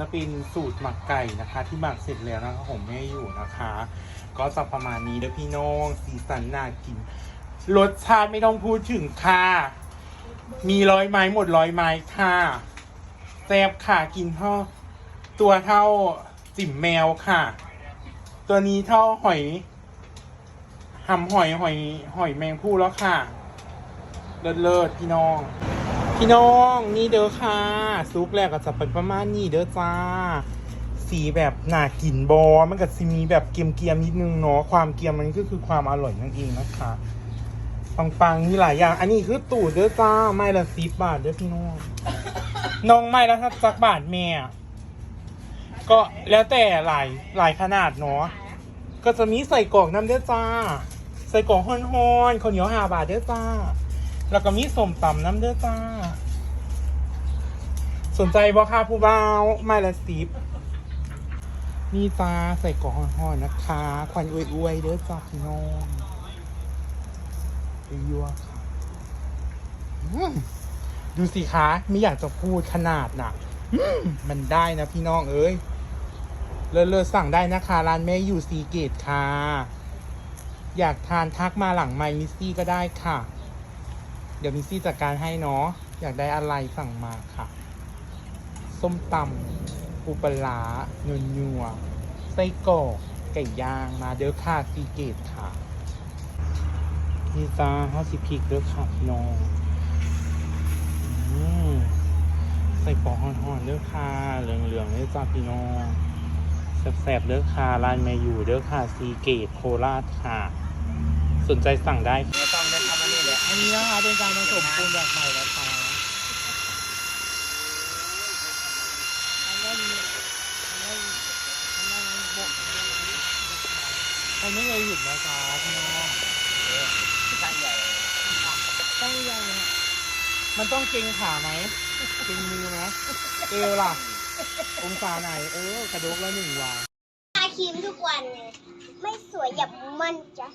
จะเป็นสูตรหมักไก่นะคะ ที่หมักเสร็จแล้วนะคะผมไม่อยู่นะคะ ก็จะประมาณนี้เด้อพี่น้องสีสันน่ากินรสชาติไม่ต้องพูดถึงค่ะ มีร้อยไม้หมดร้อยไม้ค่ะแซ่บค่ะกินเท่าตัวเท่าจิ๋มแมวค่ะ ตัวนี้เท่าหอยหำหอยหอยหอยแมงผู้แล้วค่ะ เลิศเลิศพี่น้อง พี่น้องนี่เด้อค่ะซุปแรกก็จะเป็นประมาณนี้เด้อจ้า สีแบบหนากินบอมันก็จะมีแบบเกรียมๆนิดนึงเนาะความเกรียมมันก็คือความอร่อยนั่นเองนะคะปังๆมีหลายอย่าง อันนี้คือตูดเด้อจ้าไม่ละสิบบาทเด้อพี่น้องน้องไม่ละถ้าจักบาทแม่ก็แล้วแต่หลายหลายขนาดเนาะก็จะมีใส่กล่องน้ำเด้อจ้า ใส่กล่องฮ้อนๆข้าวเหนียวห้าบาทเด้อจ้า แล้วก็มีสมตำน้ำเด้อจ้า สนใจบ่ค่ะผู้บ่าวไม่ละสิบนี่จ้าใส่กล่องฮ้อนๆนะคะ ควันอวยๆเด้อจ้าพี่น้องไปยั่วค่ะดูสิคะไม่อยากจะพูดขนาดน่ะมันได้นะพี่น้องเอ้ยเลิศๆสั่งได้นะคะ ร้านแม่อยู่ซีเกตค่ะ อยากทานทักมาหลังไมมิซี่ก็ได้ค่ะ เดี๋ยวมิซี่จัดการให้เนาะอยากได้อะไรสั่งมาค่ะ ส้มตำปูปลาร้าเนื้อนัวไส้กรอกไก่ย่างมาเด้อค่ะซีเกตค่ะนี่จ้าห้าสิบพริกเด้อค่ะพี่น้องใส่ปอกห่อนๆเด้อค่ะเหลืองๆเด้อจ้าพี่น้องแซ่บๆเด้อค่ะร้านแม่อยู่เด้อค่ะซีเกตโคราชค่ะ สนใจสั่งได้ไม่ะ นี้นะคะเป็นการผสมปูนแบบใหม่นะคะมันไม่เคยหยุดนะคะพี่น้องตั้งใหญ่ต้องยังมันต้องเกรงขาไหมเกรงมือไหมเอวล่ะ องศาไหน เออ กระดกแล้วหนึ่งวางทาครีมทุกวันเลยไม่สวยอย่ามันจ้ะ